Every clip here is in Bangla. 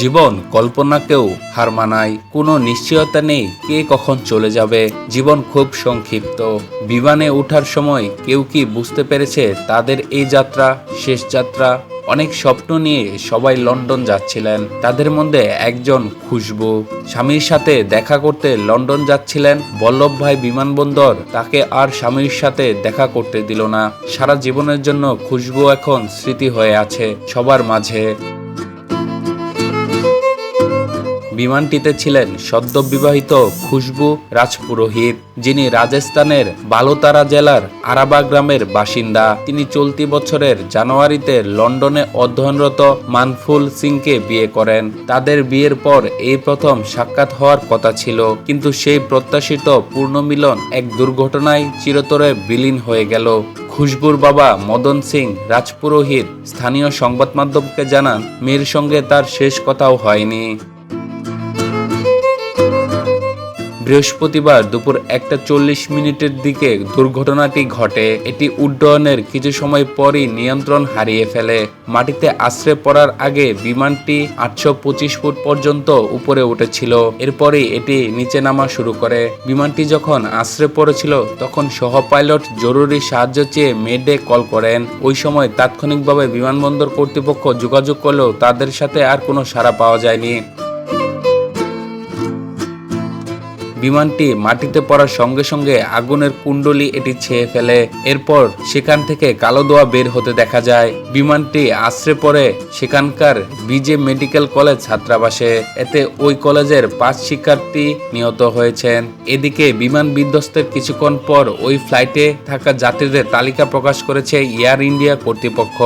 জীবন কল্পনাকেও হার মানায়। কোনো নিশ্চয়তা নেই কে কখন চলে যাবে। জীবন খুব সংক্ষিপ্ত। বিমানে ওঠার সময় কেউ কি বুঝতে পেরেছে তাদের এই যাত্রা, শেষ যাত্রা? অনেক স্বপ্ন নিয়ে সবাই লন্ডন যাচ্ছিলেন। তাদের মধ্যে একজন খুশবু। স্বামীর সাথে দেখা করতে লন্ডন যাচ্ছিলেন। বল্লভ ভাই বিমানবন্দর তাকে আর স্বামীর সাথে দেখা করতে দিল না। সারা জীবনের জন্য খুশবু এখন স্মৃতি হয়ে আছে সবার মাঝে। বিমানটিতে ছিলেন সদ্য বিবাহিত খুশবু রাজপুরোহিত, যিনি রাজস্থানের বালোতারা জেলার আরাবা গ্রামের বাসিন্দা। তিনি চলতি বছরের জানুয়ারিতে লন্ডনে অধ্যয়নরত মানফুল সিংকে বিয়ে করেন। তাদের বিয়ের পর এই প্রথম সাক্ষাৎ হওয়ার কথা ছিল, কিন্তু সেই প্রত্যাশিত পূর্ণমিলন এক দুর্ঘটনায় চিরতরে বিলীন হয়ে গেল। খুশবুর বাবা মদন সিং রাজপুরোহিত স্থানীয় সংবাদ মাধ্যমকে জানান মেয়ের সঙ্গে তার শেষ কথাও হয়নি। বৃহস্পতিবার দুপুর একটা চল্লিশ মিনিটের দিকে দুর্ঘটনাটি ঘটে। এটি উড্ডয়নের কিছু সময় পরই নিয়ন্ত্রণ হারিয়ে ফেলে। মাটিতে আশ্রে পড়ার আগে বিমানটি আটশো পঁচিশ ফুট পর্যন্ত উপরে উঠেছিল। এরপরই এটি নিচে নামা শুরু করে। বিমানটি যখন আশ্রে পড়েছিল, তখন সহ পাইলট জরুরি সাহায্য চেয়ে মেডে কল করেন। ওই সময় তাৎক্ষণিকভাবে বিমানবন্দর কর্তৃপক্ষ যোগাযোগ করলেও তাদের সাথে আর কোনো সাড়া পাওয়া যায়নি। বিমানটি মাটিতে পড়ার সঙ্গে সঙ্গে আগুনের কুণ্ডলি এটি ছেয়ে ফেলে। এরপর সেখান থেকে কালো দোয়া বের হতে দেখা যায়। বিমানটি আশ্রে পড়ে সেখানকার বিজে মেডিকেল কলেজ ছাত্রাবাসে। এতে ওই কলেজের পাঁচ শিক্ষার্থী নিহত হয়েছেন। এদিকে বিমান বিধ্বস্তের কিছুক্ষণ পর ওই ফ্লাইটে থাকা যাত্রীদের তালিকা প্রকাশ করেছে এয়ার ইন্ডিয়া কর্তৃপক্ষ।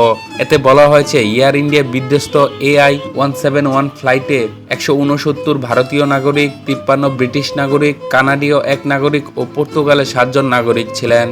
এতে বলা হয়েছে, এয়ার ইন্ডিয়া বিধ্বস্ত এআই ওয়ান সেভেন ওয়ান ফ্লাইটে একশো উনসত্তর ভারতীয় নাগরিক, তিপ্পান্ন ব্রিটিশ নাগরিক, কানাডীয় এক নাগরিক ও পর্তুগালের সাতজন নাগরিক ছিলেন।